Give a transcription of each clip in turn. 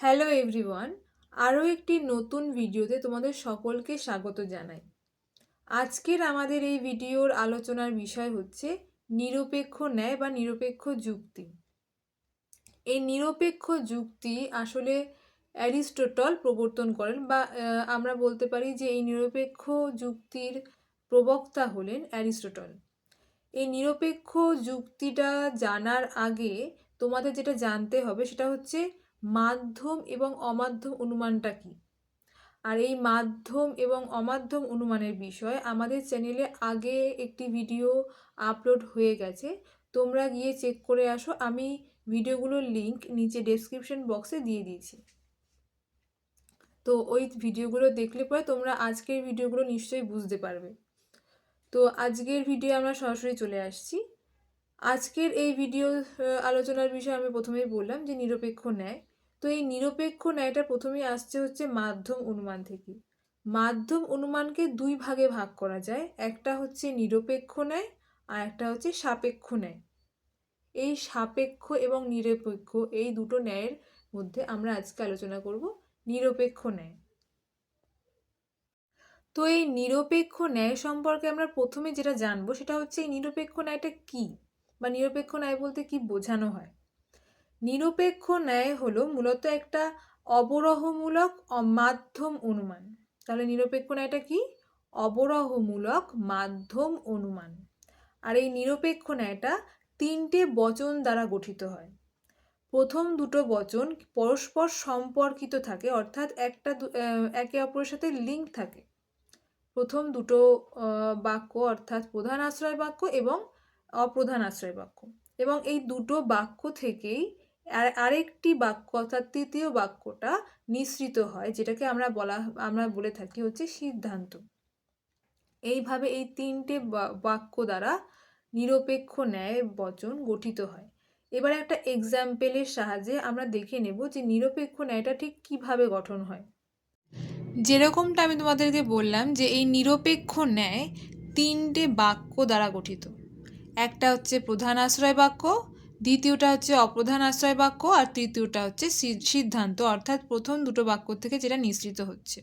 Hello everyone আরও একটি নতুন ভিডিওতে তোমাদের সকলকে স্বাগত জানাই। আজকের আমাদের এই ভিডিওর আলোচনার বিষয় হচ্ছে নিরপেক্ষ ন্যায় বা নিরপেক্ষ যুক্তি। এই নিরপেক্ষ যুক্তি আসলে অ্যারিস্টোটল প্রবর্তন করেন বা আমরা বলতে পারি যে এই নিরপেক্ষ যুক্তির প্রবক্তা হলেন অ্যারিস্টোটল। এই নিরপেক্ষ যুক্তিটা জানার আগে তোমাদের যেটা জানতে হবে সেটা হচ্ছে মাধ্যম এবং অমাধ্যম অনুমানটা কি? আর এই মাধ্যম এবং অমাধ্যম অনুমানের বিষয় আমাদের চ্যানেলে আগে একটি ভিডিও আপলোড হয়ে গেছে। তোমরা গিয়ে চেক করে আসো। আমি ভিডিওগুলোর লিংক নিচে ডেসক্রিপশন বক্সে দিয়ে দিয়েছি। তো ওই ভিডিওগুলো দেখলে পরে তোমরা আজকের ভিডিওগুলো নিশ্চয়ই বুঝতে পারবে। তো আজকের ভিডিও আমরা সরাসরি চলে আসছি। আজকের এই ভিডিও আলোচনার বিষয়ে আমি প্রথমেই বললাম যে নিরপেক্ষ ন্যায়। তো এই নিরপেক্ষ ন্যায়টা প্রথমেই আসছে হচ্ছে মাধ্যম অনুমান থেকে। মাধ্যম অনুমানকে দুই ভাগে ভাগ করা যায়, একটা হচ্ছে নিরপেক্ষ ন্যায় আর একটা হচ্ছে সাপেক্ষ ন্যায়। এই সাপেক্ষ এবং নিরপেক্ষ এই দুটো ন্যায়ের মধ্যে আমরা আজকে আলোচনা করব নিরপেক্ষ ন্যায়। তো এই নিরপেক্ষ ন্যায় সম্পর্কে আমরা প্রথমে যেটা জানব সেটা হচ্ছে এই নিরপেক্ষ ন্যায়টা কি? বা নিরপেক্ষ ন্যায় বলতে কি বোঝানো হয়? নিরপেক্ষ ন্যায় হলো মূলত একটা অবরহমূলক মাধ্যম অনুমান। তাহলে নিরপেক্ষ ন্যায়টা কি? অবরহমূলক মাধ্যম অনুমান। আর এই নিরপেক্ষ ন্যায়টা তিনটে বচন দ্বারা গঠিত হয়। প্রথম দুটো বচন পরস্পর সম্পর্কিত থাকে, অর্থাৎ একটা একে অপরের সাথে লিঙ্ক থাকে। প্রথম দুটো বাক্য অর্থাৎ প্রধান আশ্রয় বাক্য এবং অপ্রধান আশ্রয় বাক্য এবং এই দুটো বাক্য থেকেই আর আরেকটি বাক্য, অর্থাৎ তৃতীয় বাক্যটা নিঃসৃত হয়, যেটাকে আমরা বলা, আমরা বলে থাকি হচ্ছে সিদ্ধান্ত। এইভাবে এই তিনটে বাক্য দ্বারা নিরপেক্ষ ন্যায় বচন গঠিত হয়। এবারে একটা এক্সাম্পলের সাহায্যে আমরা দেখে নেব যে নিরপেক্ষ ন্যায়টা ঠিক কীভাবে গঠন হয়। যেরকমটা আমি তোমাদেরকে বললাম যে এই নিরপেক্ষ ন্যায় তিনটে বাক্য দ্বারা গঠিত। একটা হচ্ছে প্রধান আশ্রয় বাক্য দ্বিতীয়টা হচ্ছে অপ্রধান আশ্রয় বাক্য আর তৃতীয়টা হচ্ছে সিদ্ধান্ত, অর্থাৎ প্রথম দুটো বাক্য থেকে যেটা নিঃসৃত হচ্ছে।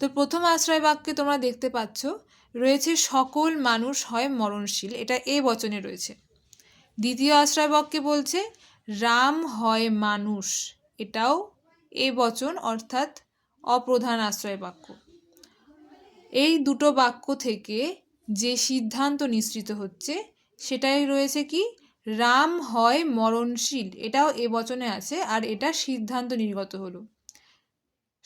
তো প্রথম আশ্রয় বাক্যে তোমরা দেখতে পাচ্ছ, রয়েছে সকল মানুষ হয় মরণশীল, এটা এ বচনে রয়েছে। দ্বিতীয় আশ্রয় বাক্যে বলছে, রাম হয় মানুষ, এটাও এ বচন, অর্থাৎ অপ্রধান আশ্রয় বাক্য। এই দুটো বাক্য থেকে যে সিদ্ধান্ত নিঃসৃত হচ্ছে, সেটাই রয়েছে কি? রাম হয় মরণশীল। এটাও এ বচনে আছে আর এটা সিদ্ধান্ত নির্গত হলো।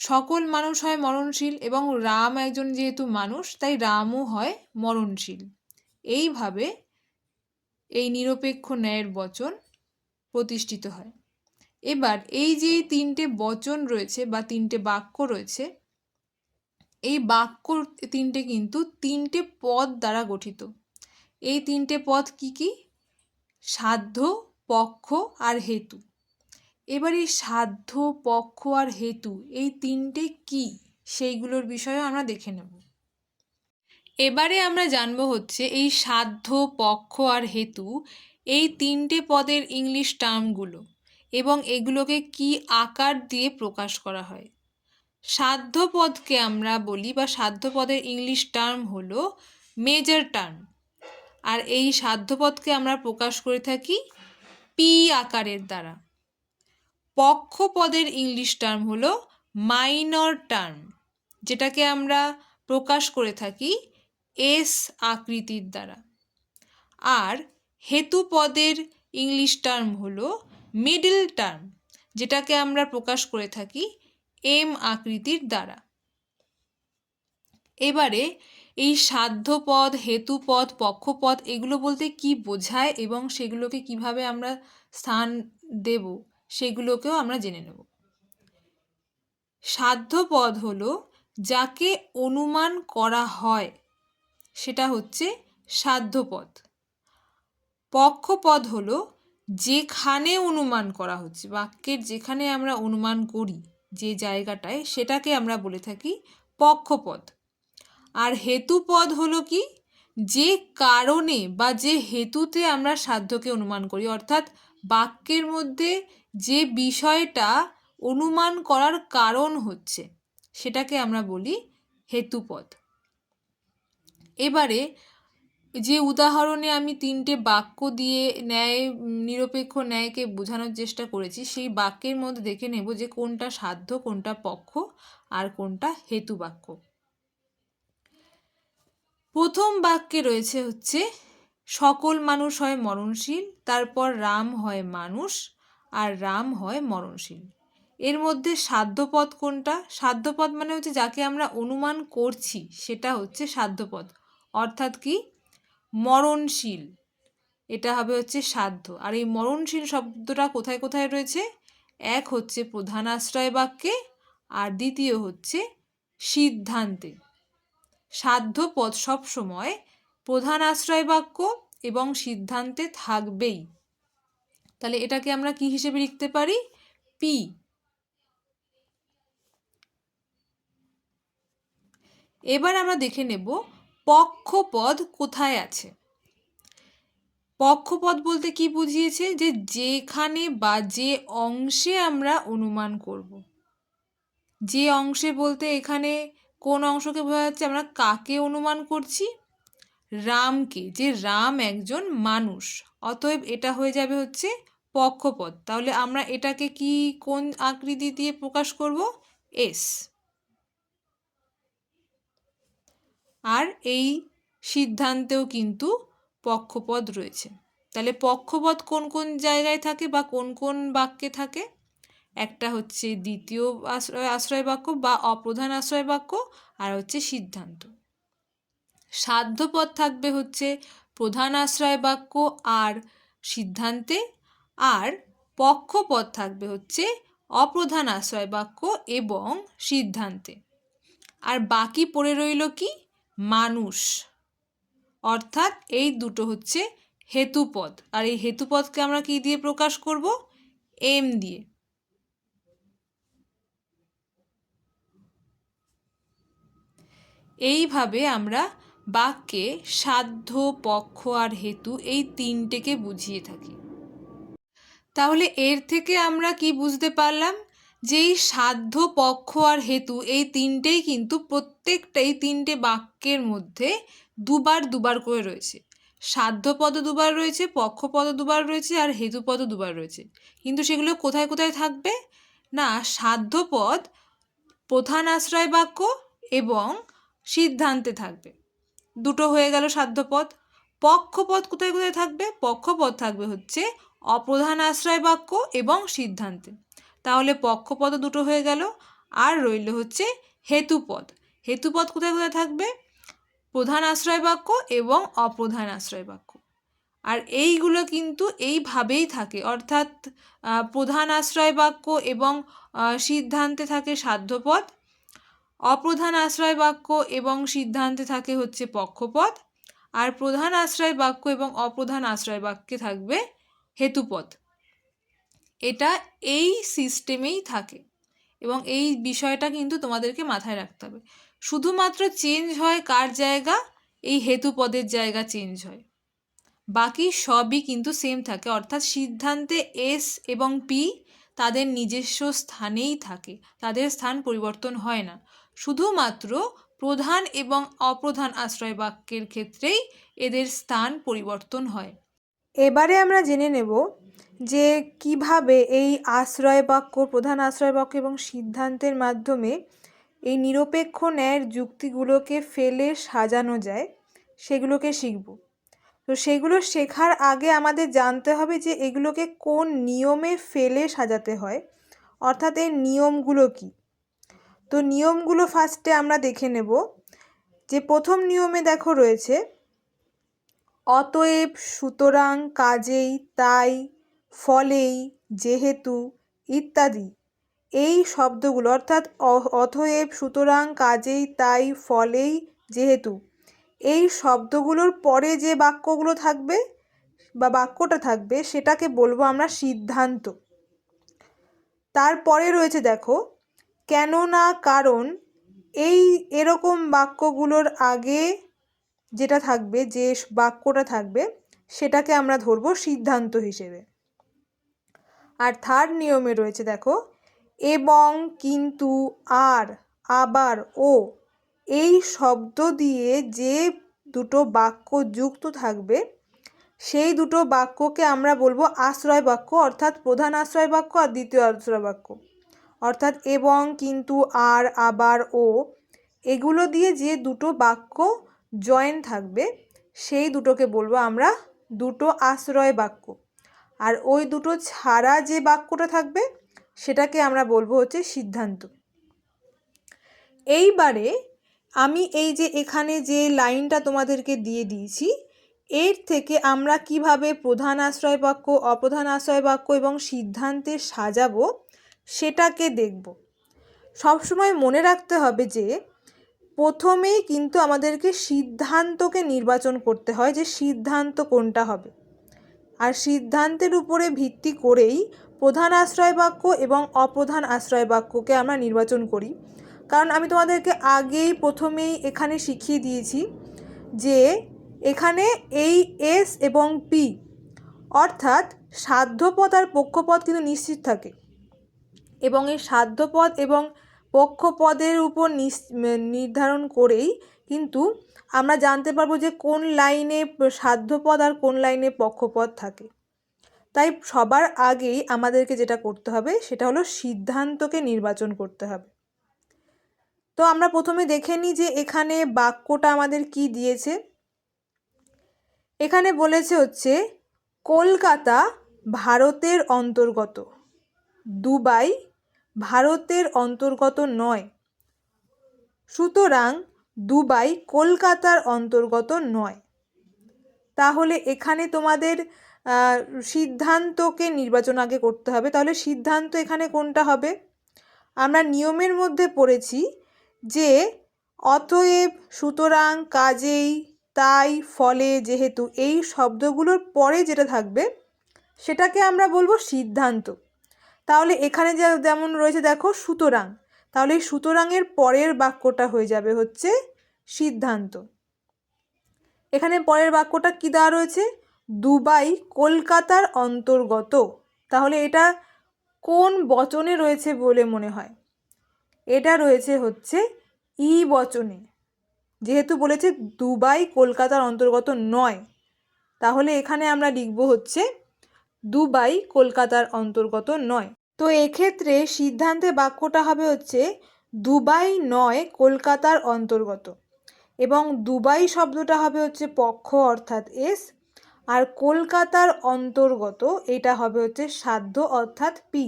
সকল মানুষ হয় মরণশীল এবং রাম একজন যেহেতু মানুষ, তাই রামও হয় মরণশীল। এইভাবে এই নিরপেক্ষ ন্যায়ের বচন প্রতিষ্ঠিত হয়। এবার এই যে তিনটে বচন রয়েছে বা তিনটে বাক্য রয়েছে, এই বাক্য তিনটে কিন্তু তিনটে পদ দ্বারা গঠিত। এই তিনটে পদ কি কি? সাধ্য, পক্ষ আর হেতু। এবার এই সাধ্য, পক্ষ আর হেতু, এই তিনটে কি? সেইগুলোর বিষয়ে আমরা দেখে নেব। এবারে আমরা জানব হচ্ছে এই সাধ্য, পক্ষ আর হেতু, এই তিনটে পদের ইংলিশ টার্মগুলো এবং এগুলোকে কি আকার দিয়ে প্রকাশ করা হয়। সাধ্য পদকে আমরা বলি বা সাধ্য পদের ইংলিশ টার্ম হলো মেজর টার্ম। আর এই সাধ্য পদকে আমরা প্রকাশ করে থাকি পি আকারের দ্বারা। পক্ষপদের ইংলিশ টার্ম হলো মাইনর টার্ম, যেটাকে আমরা প্রকাশ করে থাকি এস আকৃতির দ্বারা। আর হেতু পদের ইংলিশ টার্ম হলো মিডল টার্ম, যেটাকে আমরা প্রকাশ করে থাকি এম আকৃতির দ্বারা। এবারে এই সাধ্যপদ, হেতুপদ, পক্ষপদ এগুলো বলতে কি বোঝায় এবং সেগুলোকে কীভাবে আমরা স্থান দেব সেগুলোকেও আমরা জেনে নেব। সাধ্যপদ হলো যাকে অনুমান করা হয়, সেটা হচ্ছে সাধ্যপদ। পক্ষপদ হলো যেখানে অনুমান করা হচ্ছে, বাক্যের যেখানে আমরা অনুমান করি যে জায়গাটায়, সেটাকে আমরা বলে থাকি পক্ষপদ। আর হেতুপদ হলো কি? যে কারণে বা যে হেতুতে আমরা সাধ্যকে অনুমান করি। অর্থাৎ বাক্যের মধ্যে যে বিষয়টা অনুমান করার কারণ হচ্ছে, সেটাকে আমরা বলি হেতুপদ এবারে যে উদাহরণে আমি তিনটে বাক্য দিয়ে ন্যায়, নিরপেক্ষ ন্যায়কে বোঝানোর চেষ্টা করেছি, সেই বাক্যের মধ্যে দেখে নেব যে কোনটা সাধ্য, কোনটা পক্ষ আর কোনটা হেতু বাক্য। প্রথম বাক্যে রয়েছে হচ্ছে, সকল মানুষ হয় মরণশীল, তারপর রাম হয় মানুষ, আর রাম হয় মরণশীল। এর মধ্যে সাধ্যপদ কোনটা? সাধ্যপদ মানে হচ্ছে যাকে আমরা অনুমান করছি, সেটা হচ্ছে সাধ্যপদ। অর্থাৎ কি? মরণশীল। এটা হবে হচ্ছে সাধ্য। আর এই মরণশীল শব্দটা কোথায় কোথায় রয়েছে? এক হচ্ছে প্রধান আশ্রয় বাক্যে, আর দ্বিতীয় হচ্ছে সিদ্ধান্তে। সাধ্য পদ সবসময় প্রধান আশ্রয় বাক্য এবং সিদ্ধান্তে থাকবেই। তাহলে এটাকে আমরা কি হিসেবে লিখতে পারি? পি এবার আমরা দেখে নেব পক্ষপদ কোথায় আছে। পক্ষপদ বলতে কি বুঝিয়েছে? যে যেখানে বা যে অংশে আমরা অনুমান করব। যে অংশে বলতে এখানে কোন অংশকে বোঝা যাচ্ছে আমরা কাকে অনুমান করছি? রামকে, যে রাম একজন মানুষ। অতএব এটা হয়ে যাবে হচ্ছে পক্ষপদ তাহলে আমরা এটাকে কি কোন আকৃতি দিয়ে প্রকাশ করব? এস। আর এই সিদ্ধান্তেও কিন্তু পক্ষপদ রয়েছে। তাহলে পক্ষপদ কোন কোন জায়গায় থাকে বা কোন কোন বাক্যে থাকে? একটা হচ্ছে দ্বিতীয় আশ্রয় আশ্রয় বাক্য বা অপ্রধান আশ্রয় বাক্য আর হচ্ছে সিদ্ধান্ত। সাধ্যপদ থাকবে হচ্ছে প্রধান আশ্রয় বাক্য আর সিদ্ধান্তে আর পক্ষপদ থাকবে হচ্ছে অপ্রধান আশ্রয় বাক্য এবং সিদ্ধান্তে। আর বাকি পড়ে রইল কি? মানুষ। অর্থাৎ এই দুটো হচ্ছে হেতুপদ আর এই হেতুপদকে আমরা কি দিয়ে প্রকাশ করব? এম দিয়ে। এইভাবে আমরা বাক্যে সাধ্য, পক্ষ আর হেতু এই তিনটেকে বুঝিয়ে থাকি। তাহলে এর থেকে আমরা কি বুঝতে পারলাম? যে এই সাধ্য, পক্ষ আর হেতু এই তিনটেই কিন্তু প্রত্যেকটাই তিনটে বাক্যের মধ্যে দুবার দুবার করে রয়েছে। সাধ্যপদ দুবার রয়েছে পক্ষপদ দুবার রয়েছে আর হেতুপদ দুবার রয়েছে। কিন্তু সেগুলো কোথায় কোথায় থাকবে? না সাধ্যপদ প্রধান আশ্রয় বাক্য এবং সিদ্ধান্তে থাকবে। দুটো হয়ে গেল সাধ্যপদ পক্ষপদ কোথায় কোথায় থাকবে? পক্ষপদ থাকবে হচ্ছে অপ্রধান আশ্রয় বাক্য এবং সিদ্ধান্তে। তাহলে পক্ষপদ দুটো হয়ে গেল। আর রইল হচ্ছে হেতুপদ হেতুপদ কোথায় কোথায় থাকবে? প্রধান আশ্রয় বাক্য এবং অপ্রধান আশ্রয় বাক্য। আর এইগুলো কিন্তু এইভাবেই থাকে। অর্থাৎ প্রধান আশ্রয় বাক্য এবং সিদ্ধান্তে থাকে সাধ্যপদ অপ্রধান আশ্রয় বাক্য এবং সিদ্ধান্তে থাকে হচ্ছে পক্ষপদ আর প্রধান আশ্রয় বাক্য এবং অপ্রধান আশ্রয় বাক্যে থাকবে হেতুপদ এটা এই সিস্টেমেই থাকে এবং এই বিষয়টা কিন্তু তোমাদেরকে মাথায় রাখতে হবে। শুধুমাত্র চেঞ্জ হয় কার জায়গা? এই হেতুপদের জায়গা চেঞ্জ হয়। বাকি সবই কিন্তু সেম থাকে, অর্থাৎ সিদ্ধান্তে এস এবং পি তাদের নিজস্ব স্থানেই থাকে, তাদের স্থান পরিবর্তন হয় না। শুধুমাত্র প্রধান এবং অপ্রধান আশ্রয় বাক্যের ক্ষেত্রেই এদের স্থান পরিবর্তন হয়। এবারে আমরা জেনে নেব যে কীভাবে এই আশ্রয় বাক্য প্রধান আশ্রয় বাক্য এবং সিদ্ধান্তের মাধ্যমে এই নিরপেক্ষ ন্যায়ের যুক্তিগুলোকে ফেলে সাজানো যায়, সেগুলোকে শিখব। তো সেগুলো শেখার আগে আমাদের জানতে হবে যে এগুলোকে কোন নিয়মে ফেলে সাজাতে হয়, অর্থাৎ এর নিয়মগুলো কি। তো নিয়মগুলো ফার্স্টে আমরা দেখে নেব। যে প্রথম নিয়মে দেখো রয়েছে, অতএব সুতরাং কাজেই তাই, ফলেই, যেহেতু, ইত্যাদি। এই শব্দগুলো অর্থাৎ অতএব সুতরাং কাজেই তাই, ফলেই, যেহেতু। এই শব্দগুলোর পরে যে বাক্যগুলো থাকবে বা বাক্যটা থাকবে, সেটাকে বলব আমরা সিদ্ধান্ত। তারপরে রয়েছে দেখো কেননা কারণ এই এরকম বাক্যগুলোর আগে যেটা থাকবে, যে বাক্যটা থাকবে, সেটাকে আমরা ধরবো সিদ্ধান্ত হিসেবে। আর থার্ড নিয়মে রয়েছে দেখো, এবং কিন্তু আর, আবার ও, এই শব্দ দিয়ে যে দুটো বাক্য যুক্ত থাকবে, সেই দুটো বাক্যকে আমরা বলব আশ্রয় বাক্য অর্থাৎ প্রধান আশ্রয় বাক্য আর দ্বিতীয় আশ্রয় বাক্য অর্থাৎ এবং, কিন্তু, আর, আবার, ও, এগুলো দিয়ে যে দুটো বাক্য জয়েন থাকবে, সেই দুটোকে বলব আমরা দুটো আশ্রয় বাক্য। আর ওই দুটো ছাড়া যে বাক্যটা থাকবে, সেটাকে আমরা বলব হচ্ছে সিদ্ধান্ত। এইবারে আমি এই যে এখানে যে লাইনটা তোমাদেরকে দিয়ে দিয়েছি, এর থেকে আমরা কীভাবে প্রধান আশ্রয় বাক্য, অপ্রধান আশ্রয় বাক্য এবং সিদ্ধান্তে সাজাবো সেটাকে দেখব। সবসময় মনে রাখতে হবে যে, প্রথমেই কিন্তু আমাদেরকে সিদ্ধান্তকে নির্বাচন করতে হয় যে সিদ্ধান্ত কোনটা হবে। আর সিদ্ধান্তের উপরে ভিত্তি করেই প্রধান আশ্রয় বাক্য এবং অপ্রধান আশ্রয় বাক্যকে আমরা নির্বাচন করি। কারণ আমি তোমাদেরকে আগেই প্রথমেই এখানে শিখিয়ে দিয়েছি যে এখানে এই এস এবং পি অর্থাৎ সাধ্যপদ আর পক্ষপদ কিন্তু নিশ্চিত থাকে। এবং এই সাধ্যপদ এবং পক্ষপদের উপর নির্ধারণ করেই কিন্তু আমরা জানতে পারব যে কোন লাইনে সাধ্যপদ আর কোন লাইনে পক্ষপদ থাকে। তাই সবার আগেই আমাদেরকে যেটা করতে হবে সেটা হলো সিদ্ধান্তকে নির্বাচন করতে হবে। তো আমরা প্রথমে দেখে নিই যে এখানে বাক্যটা আমাদের কি দিয়েছে। এখানে বলেছে হচ্ছে, কলকাতা ভারতের অন্তর্গত। দুবাই ভারতের অন্তর্গত নয়। সুতরাং দুবাই কলকাতার অন্তর্গত নয়। তাহলে এখানে তোমাদের সিদ্ধান্তকে নির্বাচন আগে করতে হবে। তাহলে সিদ্ধান্ত এখানে কোনটা হবে? আমরা নিয়মের মধ্যে পড়েছি যে অতএব সুতরাং কাজেই তাই ফলে যেহেতু এই শব্দগুলোর পরে যেটা থাকবে, সেটাকে আমরা বলব সিদ্ধান্ত। তাহলে এখানে যা যেমন রয়েছে দেখো সুতরাং। তাহলে এই সুতরাংয়ের পরের বাক্যটা হয়ে যাবে হচ্ছে সিদ্ধান্ত। এখানে পরের বাক্যটা কী দেওয়া রয়েছে? দুবাই, কলকাতার অন্তর্গত। তাহলে এটা কোন বচনে রয়েছে বলে মনে হয়? এটা রয়েছে হচ্ছে ই বচনে। যেহেতু বলেছে দুবাই, কলকাতার অন্তর্গত নয়, তাহলে এখানে আমরা লিখব হচ্ছে দুবাই, কলকাতার অন্তর্গত নয়। তো এক্ষেত্রে সিদ্ধান্তে বাক্যটা হবে হচ্ছে দুবাই নয় কলকাতার অন্তর্গত। এবং দুবাই শব্দটা হবে হচ্ছে পক্ষ অর্থাৎ এস, আর কলকাতার অন্তর্গত এটা হবে হচ্ছে সাধ্য অর্থাৎ পি।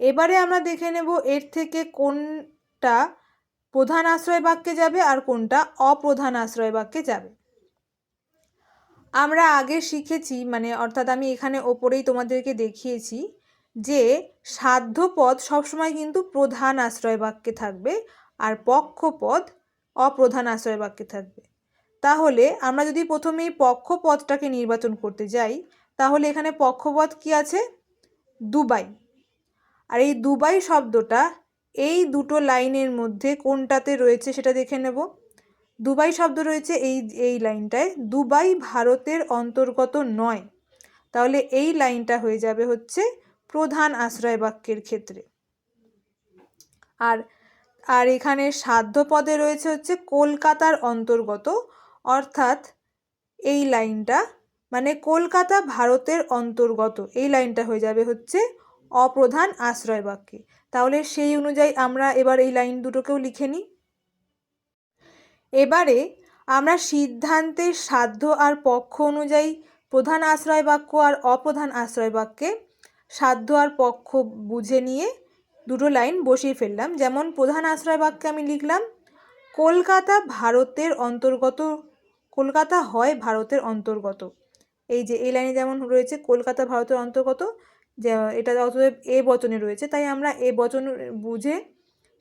এবারে আমরা দেখে নেব এর থেকে কোনটা প্রধান আশ্রয় বাক্যে যাবে আর কোনটা অপ্রধান আশ্রয় বাক্যে যাবে। আমরা আগে শিখেছি মানে অর্থাৎ আমি এখানে ওপরেই তোমাদেরকে দেখিয়েছি যে সাধ্যপদ সবসময় কিন্তু প্রধান আশ্রয় বাক্যে থাকবে আর পক্ষপদ অপ্রধান আশ্রয় বাক্যে থাকবে। তাহলে আমরা যদি প্রথমে প্রথমেই পক্ষপদটাকে নির্বাচন করতে যাই, তাহলে এখানে পক্ষপদ কি আছে? দুবাই। আর এই দুবাই শব্দটা এই দুটো লাইনের মধ্যে কোনটাতে রয়েছে সেটা দেখে নেব। দুবাই শব্দ রয়েছে এই এই লাইনটায়, দুবাই ভারতের অন্তর্গত নয়। তাহলে এই লাইনটা হয়ে যাবে হচ্ছে প্রধান আশ্রয় বাক্যের ক্ষেত্রে। আর আর এখানে সাধ্য পদে রয়েছে হচ্ছে কলকাতার অন্তর্গত, অর্থাৎ এই লাইনটা মানে কলকাতা ভারতের অন্তর্গত, এই লাইনটা হয়ে যাবে হচ্ছে অপ্রধান আশ্রয় বাক্যে তাহলে সেই অনুযায়ী আমরা এবার এই লাইন দুটোকেও লিখে নিই। এবারে আমরা সিদ্ধান্তের সাধ্য আর পক্ষ অনুযায়ী প্রধান আশ্রয় বাক্য আর অপ্রধান আশ্রয় বাক্যে সাধ্য আর পক্ষ বুঝে নিয়ে দুটো লাইন বসিয়ে ফেললাম। যেমন প্রধান আশ্রয় বাক্যে আমি লিখলাম, কলকাতা ভারতের অন্তর্গত, কলকাতা হয় ভারতের অন্তর্গত। এই যে এই লাইনে যেমন রয়েছে, কলকাতা ভারতের অন্তর্গত, যে এটা অতএব এ বচনে রয়েছে। তাই আমরা এ বচন বুঝে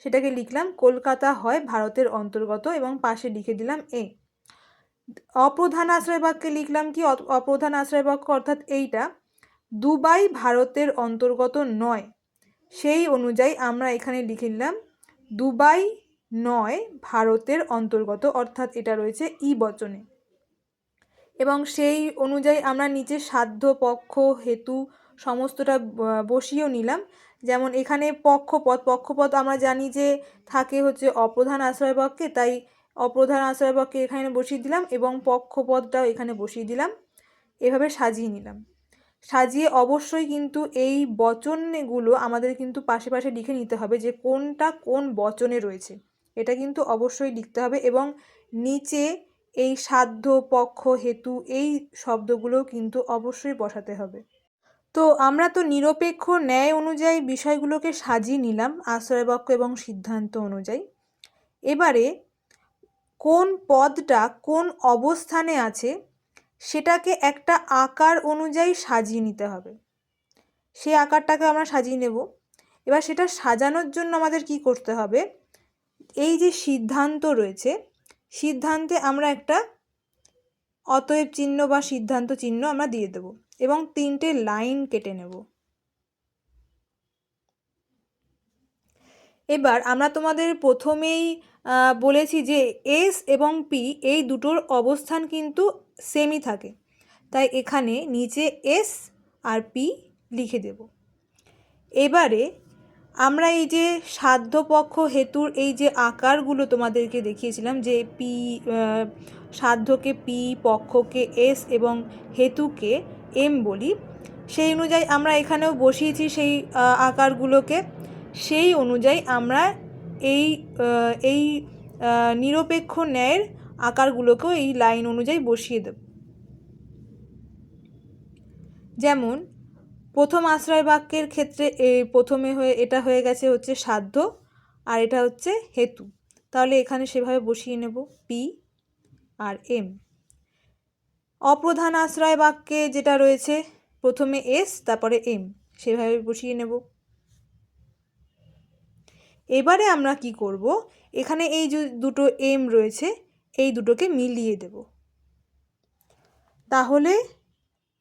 সেটাকে লিখলাম, কলকাতা হয় ভারতের অন্তর্গত, এবং পাশে লিখে দিলাম, এ। অপ্রধান আশ্রয় বাক্যে লিখলাম কি? অপ্রধান আশ্রয় বাক্য অর্থাৎ এইটা। দুবাই ভারতের অন্তর্গত নয়। সেই অনুযায়ী আমরা এখানে লিখে নিলাম, দুবাই নয় ভারতের অন্তর্গত, অর্থাৎ এটা রয়েছে ই বচনে। এবং সেই অনুযায়ী আমরা নিচে সাধ্য, পক্ষ, হেতু সমস্তটা বসিয়েও নিলাম। যেমন এখানে পক্ষপথ পক্ষপথ আমরা জানি যে থাকে হচ্ছে অপ্রধান আশ্রয় বাক্যে তাই অপ্রধান আশ্রয় বাক্যে এখানে বসিয়ে দিলাম এবং পক্ষপথটাও এখানে বসিয়ে দিলাম। এভাবে সাজিয়ে নিলাম। সাজিয়ে অবশ্যই কিন্তু এই বচনগুলো আমাদের কিন্তু পাশে পাশে লিখে নিতে হবে যে কোনটা কোন বচনে রয়েছে। এটা কিন্তু অবশ্যই লিখতে হবে এবং নিচে এই সাধ্য, পক্ষ, হেতু এই শব্দগুলোও কিন্তু অবশ্যই বসাতে হবে। তো আমরা তো নিরপেক্ষ ন্যায় অনুযায়ী বিষয়গুলোকে সাজিয়ে নিলাম আশ্রয়বাক্য এবং সিদ্ধান্ত অনুযায়ী। এবারে কোন পদটা কোন অবস্থানে আছে সেটাকে একটা আকার অনুযায়ী সাজিয়ে নিতে হবে। সেই আকারটাকে আমরা সাজিয়ে নেব। এবার সেটা সাজানোর জন্য আমাদের কি করতে হবে? এই যে সিদ্ধান্ত রয়েছে, সিদ্ধান্তে আমরা একটা অতএব চিহ্ন বা সিদ্ধান্ত চিহ্ন আমরা দিয়ে দেব এবং তিনটে লাইন কেটে নেব। এবার আমরা তোমাদের প্রথমেই বলেছি যে এস এবং পি এই দুটোর অবস্থান কিন্তু সেমই থাকে। তাই এখানে নিচে এস আর পি লিখে দেব। এবারে আমরা এই যে সাধ্যপক্ষ হেতুর এই যে আকারগুলো তোমাদেরকে দেখিয়েছিলাম যে পি সাধ্যকে পি পক্ষকে এস এবং হেতুকে এম বলি, সেই অনুযায়ী আমরা এখানেও বসিয়েছি সেই আকারগুলোকে। সেই অনুযায়ী আমরা এই এই নিরপেক্ষ ন্যায়ের আকারগুলোকেও এই লাইন অনুযায়ী বসিয়ে দেব। যেমন, প্রথম আশ্রয় বাক্যের ক্ষেত্রে এ, প্রথমে হয়ে, এটা হয়ে গেছে হচ্ছে সাধ্য, আর এটা হচ্ছে হেতু। তাহলে এখানে সেভাবে বসিয়ে নেব, পি আর এম। অপ্রধান আশ্রয় বাক্যে যেটা রয়েছে, প্রথমে এস, তারপরে এম, সেভাবে বসিয়ে নেব। এবারে আমরা কি করব? এখানে এই যে দুটো এম রয়েছে, এই দুটোকে মিলিয়ে দেব। তাহলে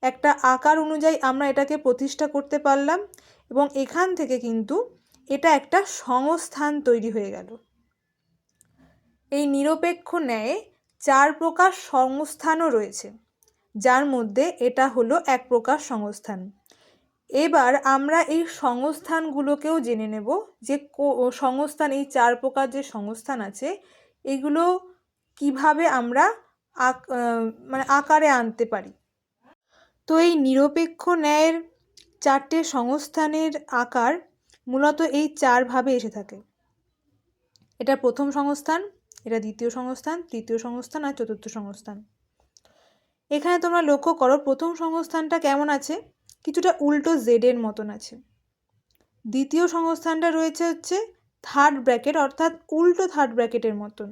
একটা আকার অনুযায়ী আমরা এটাকে প্রতিষ্ঠা করতে পারলাম এবং এখান থেকে কিন্তু এটা একটা সংস্থান তৈরি হয়ে গেল। এই নিরপেক্ষ ন্যায়ে চার প্রকার সংস্থানও রয়েছে, যার মধ্যে এটা হলো এক প্রকার সংস্থান। এবার আমরা এই সংস্থানগুলোকেও জেনে নেব যে সংস্থান, এই চার প্রকার যে সংস্থান আছে, এগুলো কীভাবে আমরা মানে আকারে আনতে পারি। তো এই নিরপেক্ষ ন্যায়ের চারটে সংস্থানের আকার মূলত এই চারভাবে এসে থাকে। এটা প্রথম সংস্থান, এটা দ্বিতীয় সংস্থান, তৃতীয় সংস্থান আর চতুর্থ সংস্থান। এখানে তোমরা লক্ষ্য করো প্রথম সংস্থানটা কেমন আছে? কিছুটা উল্টো জেডের মতন আছে। দ্বিতীয় সংস্থানটা রয়েছে হচ্ছে থার্ড ব্র্যাকেট অর্থাৎ উল্টো থার্ড ব্র্যাকেটের মতন।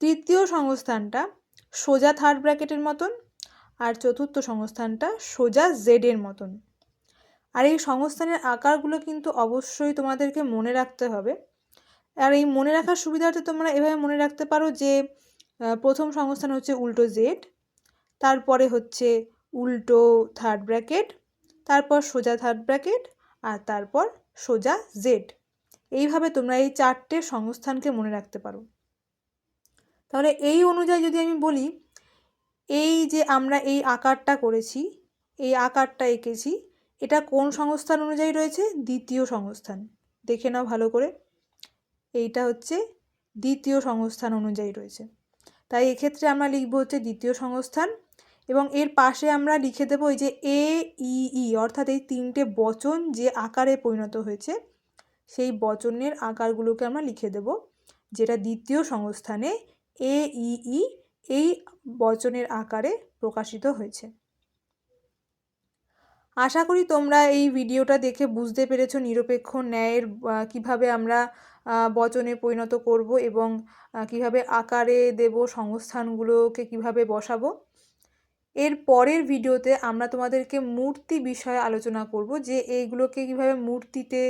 তৃতীয় সংস্থানটা সোজা থার্ড ব্র্যাকেটের মতন আর চতুর্থ সংস্থানটা সোজা জেডের মতন। আর এই সংস্থানের আকারগুলো কিন্তু অবশ্যই তোমাদেরকে মনে রাখতে হবে। আর এই মনে রাখার সুবিধার্থে তোমরা এভাবে মনে রাখতে পারো যে প্রথম সংস্থান হচ্ছে উল্টো জেড, তারপরে হচ্ছে উল্টো থার্ড ব্র্যাকেট তারপর সোজা থার্ড ব্র্যাকেট আর তারপর সোজা জেড এইভাবে তোমরা এই চারটে সংস্থানকে মনে রাখতে পারো। তাহলে এই অনুযায়ী যদি আমি বলি, এই যে আমরা এই আকারটা করেছি, এই আকারটা এঁকেছি, এটা কোন সংস্থান অনুযায়ী রয়েছে? দ্বিতীয় সংস্থান। দেখে নাও ভালো করে। এইটা হচ্ছে দ্বিতীয় সংস্থান অনুযায়ী রয়েছে। তাই এক্ষেত্রে আমরা লিখব হচ্ছে দ্বিতীয় সংস্থান এবং এর পাশে আমরা লিখে দেবো এই যে এ, ই ই, অর্থাৎ এই তিনটে বচন যে আকারে পরিণত হয়েছে, সেই বচনের আকারগুলোকে আমরা লিখে দেব, যেটা দ্বিতীয় সংস্থানে এ, ই ই, এই বচনের আকারে প্রকাশিত হয়েছে। আশা করি তোমরা এই ভিডিওটা দেখে বুঝতে পেরেছ নিরপেক্ষ ন্যায়ের কীভাবে আমরা বচনে পরিণত করব এবং কীভাবে আকারে দেব, সংস্থানগুলোকে কীভাবে বসাবো। এর পরের ভিডিওতে আমরা তোমাদেরকে মূর্তি বিষয়ে আলোচনা করব যে এইগুলোকে কীভাবে মূর্তিতে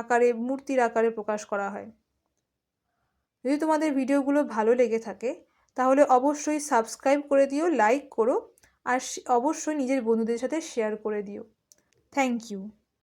আকারে, মূর্তির আকারে প্রকাশ করা হয়। যদি তোমাদের ভিডিওগুলো ভালো লেগে থাকে, তাহলে অবশ্যই সাবস্ক্রাইব করে দিও, লাইক করো, আর অবশ্যই নিজের বন্ধুদের সাথে শেয়ার করে দিও। Thank you.